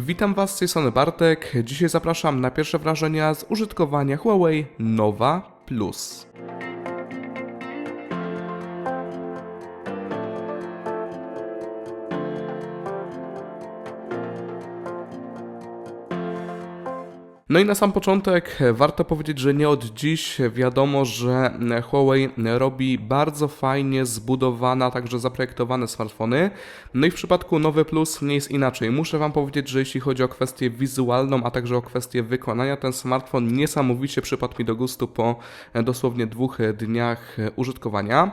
Witam Was strony Bartek. Dzisiaj zapraszam na pierwsze wrażenia z użytkowania Huawei Nova Plus. No i na sam początek warto powiedzieć, że nie od dziś wiadomo, że Huawei robi bardzo fajnie zbudowane, a także zaprojektowane smartfony. No i w przypadku Nowy Plus nie jest inaczej. Muszę Wam powiedzieć, że jeśli chodzi o kwestię wizualną, a także o kwestię wykonania, ten smartfon niesamowicie przypadł mi do gustu po dosłownie dwóch dniach użytkowania.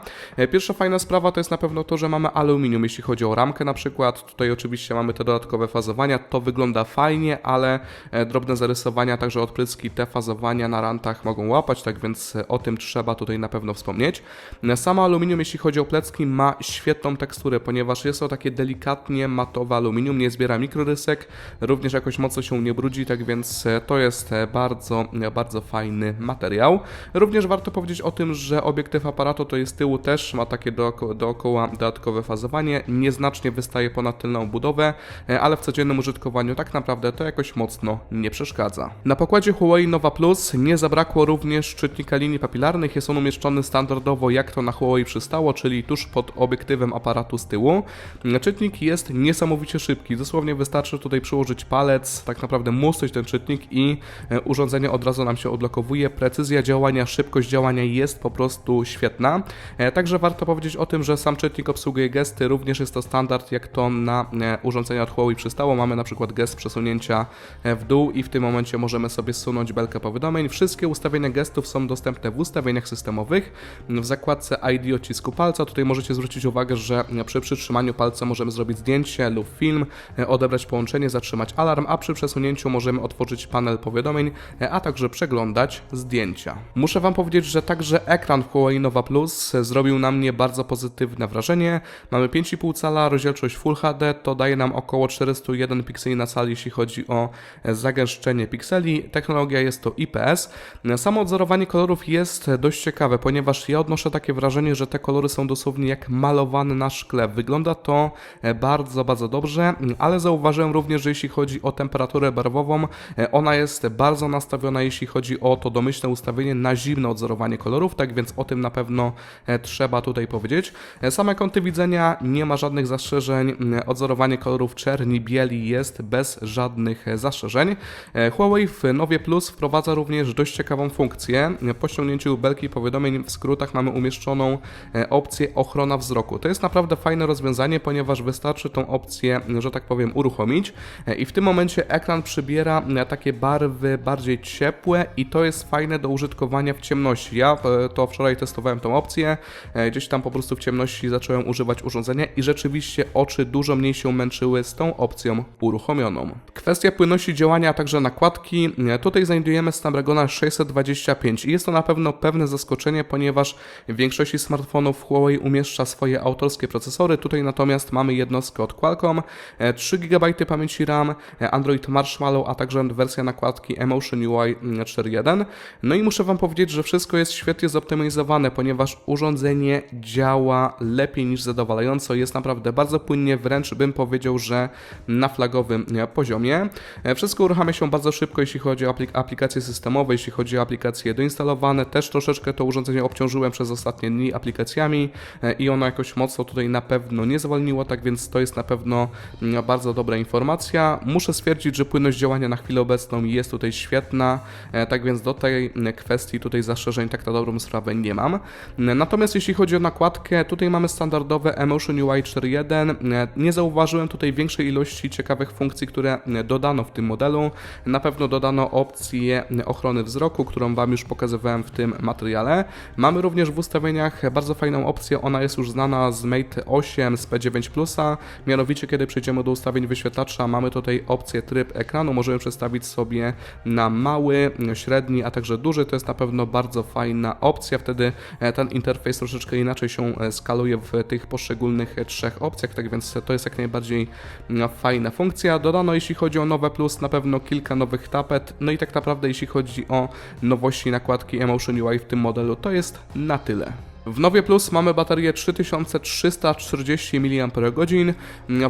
Pierwsza fajna sprawa to jest na pewno to, że mamy aluminium, jeśli chodzi o ramkę na przykład. Tutaj oczywiście mamy te dodatkowe fazowania. To wygląda fajnie, ale drobne zarysowania także odpryski te fazowania na rantach mogą łapać, tak więc o tym trzeba tutaj na pewno wspomnieć. Samo aluminium, jeśli chodzi o plecki, ma świetną teksturę, ponieważ jest to takie delikatnie matowe aluminium, nie zbiera mikrorysek, również jakoś mocno się nie brudzi, tak więc to jest bardzo, bardzo fajny materiał. Również warto powiedzieć o tym, że obiektyw aparatu to jest tyłu też ma takie dooko dookoła dodatkowe fazowanie, nieznacznie wystaje ponad tylną budowę, ale w codziennym użytkowaniu tak naprawdę to jakoś mocno nie przeszkadza. Na pokładzie Huawei Nova Plus nie zabrakło również czytnika linii papilarnych. Jest on umieszczony standardowo jak to na Huawei przystało, czyli tuż pod obiektywem aparatu z tyłu. Czytnik jest niesamowicie szybki. Dosłownie wystarczy tutaj przyłożyć palec, tak naprawdę musnąć ten czytnik i e, urządzenie od razu nam się odblokowuje. Precyzja działania, szybkość działania jest po prostu świetna. E, także warto powiedzieć o tym, że sam czytnik obsługuje gesty. Również jest to standard jak to na e, urządzenia od Huawei przystało. Mamy na przykład gest przesunięcia w dół i w tym momencie możemy sobie zsunąć belkę powiadomień. Wszystkie ustawienia gestów są dostępne w ustawieniach systemowych. W zakładce ID odcisku palca tutaj możecie zwrócić uwagę, że przy przytrzymaniu palca możemy zrobić zdjęcie lub film, odebrać połączenie, zatrzymać alarm, a przy przesunięciu możemy otworzyć panel powiadomień, a także przeglądać zdjęcia. Muszę Wam powiedzieć, że także ekran Huawei Nova Plus zrobił na mnie bardzo pozytywne wrażenie. Mamy 5,5 cala, rozdzielczość Full HD, to daje nam około 401 pikseli na cali, jeśli chodzi o zagęszczenie pikseli pikseli. Technologia jest to IPS. Samo odzorowanie kolorów jest dość ciekawe, ponieważ ja odnoszę takie wrażenie, że te kolory są dosłownie jak malowane na szkle. Wygląda to bardzo, bardzo dobrze, ale zauważyłem również, że jeśli chodzi o temperaturę barwową, ona jest bardzo nastawiona, jeśli chodzi o to domyślne ustawienie na zimne odzorowanie kolorów, tak więc o tym na pewno trzeba tutaj powiedzieć. Same kąty widzenia nie ma żadnych zastrzeżeń, odzorowanie kolorów czerni, bieli jest bez żadnych zastrzeżeń. Huawei w Nowie Plus wprowadza również dość ciekawą funkcję. Po ściągnięciu belki powiadomień w skrótach mamy umieszczoną e, opcję ochrona wzroku. To jest naprawdę fajne rozwiązanie, ponieważ wystarczy tą opcję, że tak powiem, uruchomić e, i w tym momencie ekran przybiera e, takie barwy bardziej ciepłe i to jest fajne do użytkowania w ciemności. Ja to wczoraj testowałem tą opcję, gdzieś tam po prostu w ciemności zacząłem używać urządzenia i rzeczywiście oczy dużo mniej się męczyły z tą opcją uruchomioną. Kwestia płynności działania, a także nakładki Tutaj znajdujemy Snapdragona 625 i jest to na pewno pewne zaskoczenie, ponieważ w większości smartfonów Huawei umieszcza swoje autorskie procesory. Tutaj natomiast mamy jednostkę od Qualcomm, 3 GB pamięci RAM, Android Marshmallow, a także wersja nakładki Emotion UI 4.1. No i muszę Wam powiedzieć, że wszystko jest świetnie zoptymalizowane, ponieważ urządzenie działa lepiej niż zadowalająco. Jest naprawdę bardzo płynnie, wręcz bym powiedział, że na flagowym poziomie. Wszystko uruchamia się bardzo szybko jeśli chodzi o aplik aplikacje systemowe, jeśli chodzi o aplikacje doinstalowane. Też troszeczkę to urządzenie obciążyłem przez ostatnie dni aplikacjami e, i ono jakoś mocno tutaj na pewno nie zwolniło, tak więc to jest na pewno mm, bardzo dobra informacja. Muszę stwierdzić, że płynność działania na chwilę obecną jest tutaj świetna, e, tak więc do tej mm, kwestii tutaj zastrzeżeń tak na dobrą sprawę nie mam. Natomiast jeśli chodzi o nakładkę, tutaj mamy standardowe Emotion UI 4.1. E, nie zauważyłem tutaj większej ilości ciekawych funkcji, które dodano w tym modelu. Na pewno dodano opcję ochrony wzroku, którą Wam już pokazywałem w tym materiale. Mamy również w ustawieniach bardzo fajną opcję, ona jest już znana z Mate 8 z P9 Plusa, mianowicie kiedy przejdziemy do ustawień wyświetlacza, mamy tutaj opcję tryb ekranu, możemy przestawić sobie na mały, średni, a także duży, to jest na pewno bardzo fajna opcja, wtedy e, ten interfejs troszeczkę inaczej się e, skaluje w tych poszczególnych trzech opcjach, tak więc to jest jak najbardziej fajna funkcja. Dodano jeśli chodzi o nowe plus na pewno kilka nowych tapet. No i tak naprawdę jeśli chodzi o nowości nakładki Emotion UI w tym modelu, to jest na tyle. W Nowie Plus mamy baterię 3340 mAh.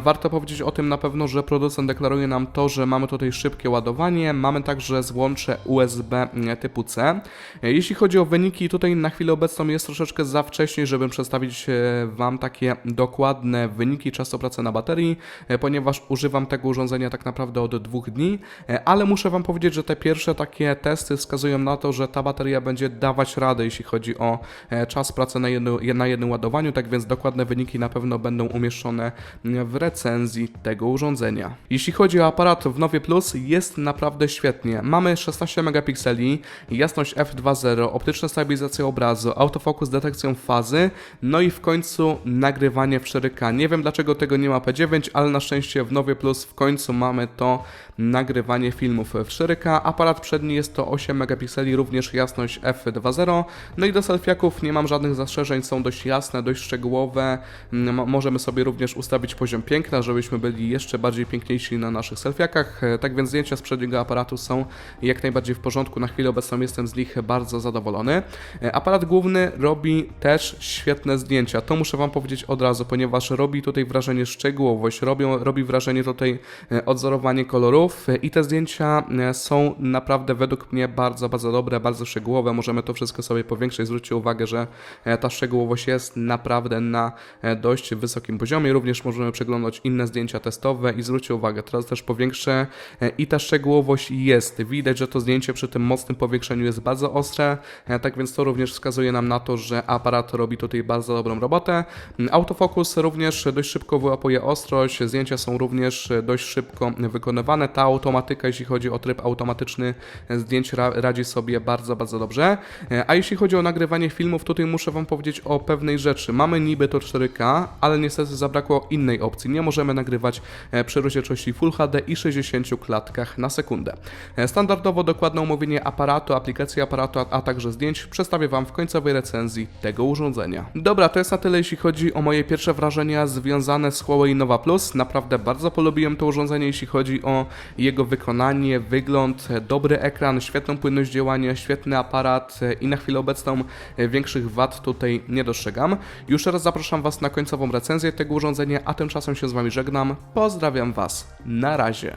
Warto powiedzieć o tym na pewno, że producent deklaruje nam to, że mamy tutaj szybkie ładowanie, mamy także złącze USB typu C. Jeśli chodzi o wyniki, tutaj na chwilę obecną jest troszeczkę za wcześnie, żebym przedstawić e, Wam takie dokładne wyniki czasu pracy na baterii, e, ponieważ używam tego urządzenia tak naprawdę od dwóch dni, e, ale muszę Wam powiedzieć, że te pierwsze takie testy wskazują na to, że ta bateria będzie dawać radę, jeśli chodzi o e, czas pracy na, jedno, na jednym ładowaniu, tak więc dokładne wyniki na pewno będą umieszczone w recenzji tego urządzenia. Jeśli chodzi o aparat w Nowie Plus, jest naprawdę świetnie. Mamy 16 megapikseli, jasność f2.0, optyczna stabilizacja obrazu, autofokus detekcją fazy, no i w końcu nagrywanie w 4K. Nie wiem dlaczego tego nie ma P9, ale na szczęście w Nowie Plus w końcu mamy to nagrywanie filmów w 4K. Aparat przedni jest to 8 megapikseli, również jasność f2.0. No i do selfiaków nie mam żadnych zastrzeżeń, są dość jasne, dość szczegółowe. Mm, Możemy sobie również ustawić poziom piękna, żebyśmy byli jeszcze bardziej piękniejsi na naszych selfiakach. E, Tak więc zdjęcia z przedniego aparatu są jak najbardziej w porządku. Na chwilę obecną jestem z nich bardzo zadowolony. E, Aparat główny robi też świetne zdjęcia. To muszę Wam powiedzieć od razu, ponieważ robi tutaj wrażenie szczegółowość, robią, robi wrażenie tutaj e, odzorowanie kolorów i te zdjęcia są naprawdę według mnie bardzo, bardzo dobre, bardzo szczegółowe. Możemy to wszystko sobie powiększyć. Zwróćcie uwagę, że ta szczegółowość jest naprawdę na e, dość wysokim poziomie. Również możemy przeglądać inne zdjęcia testowe i zwróćcie uwagę, teraz też powiększę e, i ta szczegółowość jest. Widać, że to zdjęcie przy tym mocnym powiększeniu jest bardzo ostre, e, tak więc to również wskazuje nam na to, że aparat robi tutaj bardzo dobrą robotę. Mm, Autofokus również dość szybko wyłapuje ostrość, zdjęcia są również dość szybko wykonywane. Ta automatyka, jeśli chodzi o tryb automatyczny zdjęć, ra- radzi sobie bardzo, bardzo dobrze. E, A jeśli chodzi o nagrywanie filmów, tutaj muszę Wam powiedzieć o pewnej rzeczy. Mamy niby to 4K, ale niestety zabrakło innej opcji. Nie możemy nagrywać e, przy rozdzielczości Full HD i 60 klatkach na sekundę. E, Standardowo dokładne omówienie aparatu, aplikacji aparatu, a- także zdjęć przedstawię Wam w końcowej recenzji tego urządzenia. Dobra, to jest na tyle, jeśli chodzi o moje pierwsze wrażenia związane z Huawei Nova Plus. Naprawdę bardzo polubiłem to urządzenie, jeśli chodzi o jego wykonanie, wygląd, e, dobry ekran, świetną płynność działania, świetny aparat i na chwilę obecną większych wad tutaj nie dostrzegam. Już teraz zapraszam Was na końcową recenzję tego urządzenia, a tymczasem się z Wami żegnam. Pozdrawiam Was. Na razie.